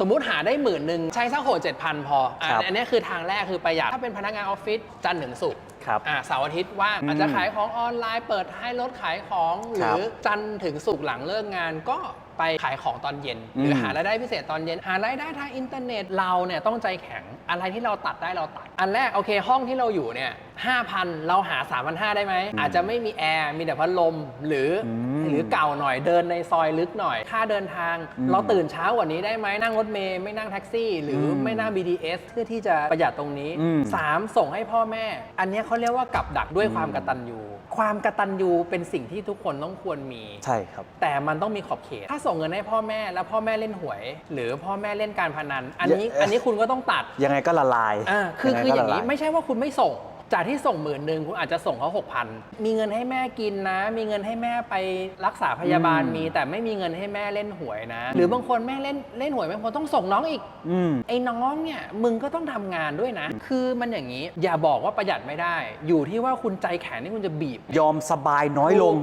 สมมุติหาได้หมื่นหนึ่งใช้สักหกเจ็ดพันพออะครับ อันนี้คือทางแรกคือประหยัดถ้าเป็นพนักงานออฟฟิศจันทร์ถึงศุกร์ครับอะเสาร์อาทิตย์ว่างอืมอาจจะขายของออนไลน์เปิดให้รถขายของหครัรืบอจันทร์ถึงศุกร์หลังเลิกงานก็ไปขายของตอนเย็น หรืออมหารายได้พิเศษตอนเย็น หารายได้ทางอินเทอร์เน็ตเราเนี่ยต้องใจแข็งอะไรที่เราตัดได้เราตัด อันแรกโอเคห้องที่เราอยู่เนี่ยห้าพันเราหา3ามพันห้าได้ไหม อาจจะไม่มีแอร์มีแต่พัดลมหรืออมหรือเก่าหน่อยเดินในซอยลึกหน่อย ค่าเดินทางอืมเราตื่นเช้ากว่านี้ได้ไหมนั่งรถเมย์ไม่นั่งแท็กซี่ หรืออมไม่นั่ง BTS เพื่อที่จะประหยัดตรงนี้อืมสามส่งให้พ่อแม่ อันเนี้ยเขาเรียกว่ากับดักด้วยความกตัญญูความกตัญญูเป็นสิ่งที่ทุกคนต้องควรมี ใช่ครับ แต่มันต้องมีขอบเขต ถ้าส่งเงินให้พ่อแม่แล้วพ่อแม่เล่นหวย หรือพ่อแม่เล่นการพนัน อันนี้เยอะอันนี้คุณก็ต้องตัดยังไงก็ละลายอ่าคือไคืออย่างนี้ก็ละลไม่ใช่ว่าคุณไม่ส่ง จากที่ส่งหมื่นหนึ่งคุณอาจจะส่งเขาหกพันมีเงินให้แม่กินนะ มีเงินให้แม่ไปรักษาพยาบาลอืมมี แต่ไม่มีเงินให้แม่เล่นหวยนะ หรือบางคนแม่เล่นเล่นหวยบางคนต้องส่งน้องอีกอืม ไอ้น้องเนี่ยมึงก็ต้องทำงานด้วยนะ คือมันอย่างนี้อย่าบอกว่าประหยัดไม่ได้ อยู่ที่ว่าคุณใจแข็งที่คุณจะบีบ ยอมสบายน้อยลง